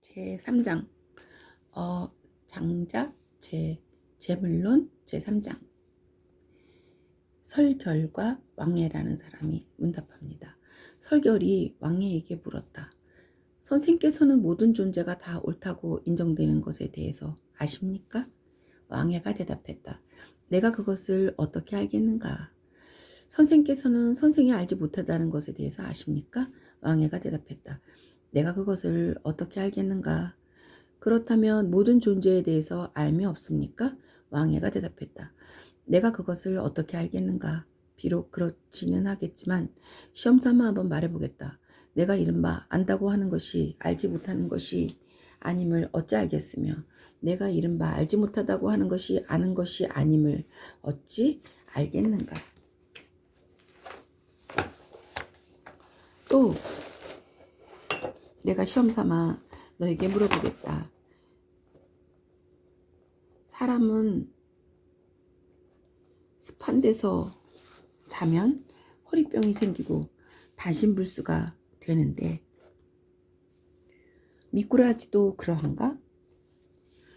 제 3장 어, 장작 제 제물론 제 3장 설결과 왕예라는 사람이 문답합니다. 설결이 왕예에게 물었다. 선생께서는 모든 존재가 다 옳다고 인정되는 것에 대해서 아십니까? 왕예가 대답했다. 내가 그것을 어떻게 알겠는가? 선생께서는 선생이 알지 못하다는 것에 대해서 아십니까? 왕예가 대답했다. 내가 그것을 어떻게 알겠는가? 그렇다면 모든 존재에 대해서 알미 없습니까? 왕예가 대답했다. 내가 그것을 어떻게 알겠는가? 비록 그렇지는 하겠지만 시험 삼아 한번 말해보겠다. 내가 이른바 안다고 하는 것이 알지 못하는 것이 아님을 어찌 알겠으며 내가 이른바 알지 못하다고 하는 것이 아는 것이 아님을 어찌 알겠는가? 또 내가 시험 삼아 너에게 물어보겠다. 사람은 습한 데서 자면 허리병이 생기고 반신불수가 되는데 미꾸라지도 그러한가?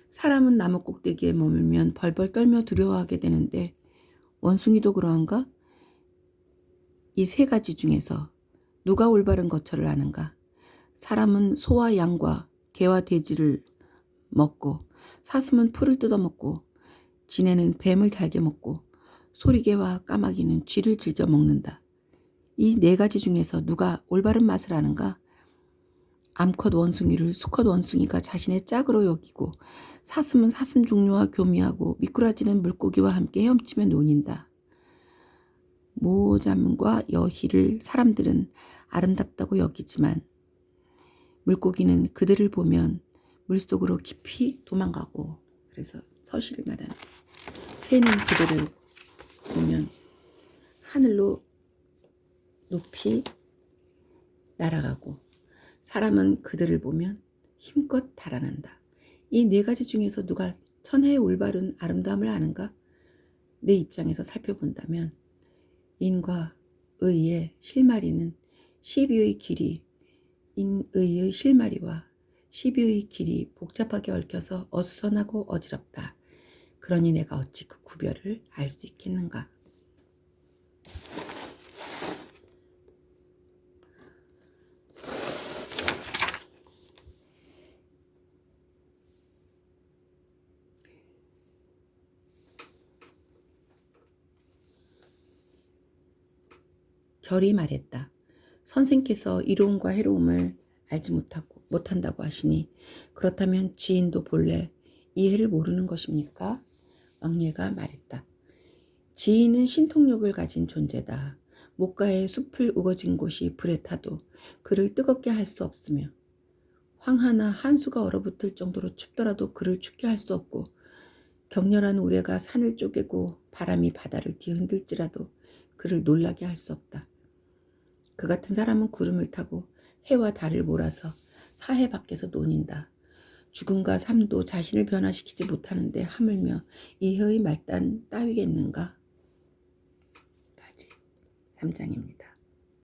사람은 나무 꼭대기에 머물면 벌벌 떨며 두려워하게 되는데 원숭이도 그러한가? 이 세 가지 중에서 누가 올바른 거처를 아는가? 사람은 소와 양과 개와 돼지를 먹고 사슴은 풀을 뜯어먹고 지네는 뱀을 달게 먹고 소리개와 까마귀는 쥐를 즐겨 먹는다. 이 네 가지 중에서 누가 올바른 맛을 아는가? 암컷 원숭이를 수컷 원숭이가 자신의 짝으로 여기고 사슴은 사슴 종류와 교미하고 미꾸라지는 물고기와 함께 헤엄치며 논인다. 모잠과 여희를 사람들은 아름답다고 여기지만 물고기는 그들을 보면 물속으로 깊이 도망가고 그래서 서시를 말하는 새는 그들을 보면 하늘로 높이 날아가고 사람은 그들을 보면 힘껏 달아난다. 이 네 가지 중에서 누가 천혜의 올바른 아름다움을 아는가? 내 입장에서 살펴본다면 인과 의의 실마리는 시비의 길이 인의의 실마리와 시비의 길이 복잡하게 얽혀서 어수선하고 어지럽다. 그러니 내가 어찌 그 구별을 알 수 있겠는가? 결이 말했다. 선생께서 이로움과 해로움을 알지 못하고 못한다고 하시니 그렇다면 지인도 본래 이해를 모르는 것입니까? 왕예가 말했다. 지인은 신통력을 가진 존재다. 목가에 숲을 우거진 곳이 불에 타도 그를 뜨겁게 할 수 없으며 황 하나 한수가 얼어붙을 정도로 춥더라도 그를 춥게 할 수 없고 격렬한 우레가 산을 쪼개고 바람이 바다를 뒤흔들지라도 그를 놀라게 할 수 없다. 그 같은 사람은 구름을 타고 해와 달을 몰아서 사해 밖에서 논인다. 죽음과 삶도 자신을 변화시키지 못하는데 하물며 이 혀의 말단 따위겠는가? 까지 3장입니다.